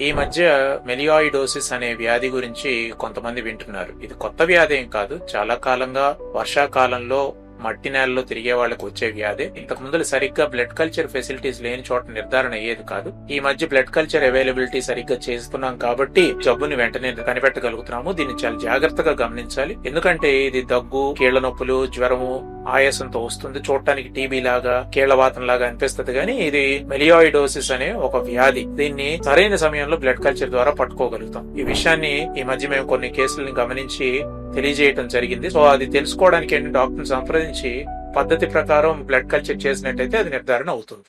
ఈ మధ్య మెలియాయిడోసిస్ అనే వ్యాధి గురించి కొంతమంది వింటున్నారు. ఇది కొత్త వ్యాధి ఏం కాదు చాలా కాలంగా వర్షాకాలంలో మట్టి నేలలో తిరిగే వాళ్ళకి వచ్చే వ్యాధి. ఇంతకు ముందు సరిగ్గా బ్లడ్ కల్చర్ ఫెసిలిటీస్ లేని చోట నిర్ధారణ అయ్యేది కాదు. ఈ మధ్య బ్లడ్ కల్చర్ అవైలబిలిటీ సరిగ్గా చేస్తున్నాం కాబట్టి జబ్బుని వెంటనే కనిపెట్టగలుగుతున్నాము. దీన్ని చాలా జాగ్రత్తగా గమనించాలి. ఎందుకంటే ఇది దగ్గు కీళ్ళ నొప్పులు జ్వరము ఆయాసంతో వస్తుంది. చూడటానికి టీబీ లాగా కీళ్ళవాతం లాగా అనిపిస్తుంది. కానీ ఇది మెలియాయిడోసిస్ అనే ఒక వ్యాధి. దీన్ని సరైన సమయంలో బ్లడ్ కల్చర్ ద్వారా పట్టుకోగలుగుతాం. ఈ విషయాన్ని ఈ మధ్య మేము కొన్ని కేసులను గమనించి తెలియజేయటం జరిగింది. సో అది తెలుసుకోవడానికి డాక్టర్ సంప్రదించి పద్ధతి ప్రకారం బ్లడ్ కల్చర్ చేసినట్టయితే అది నిర్ధారణ అవుతుంది.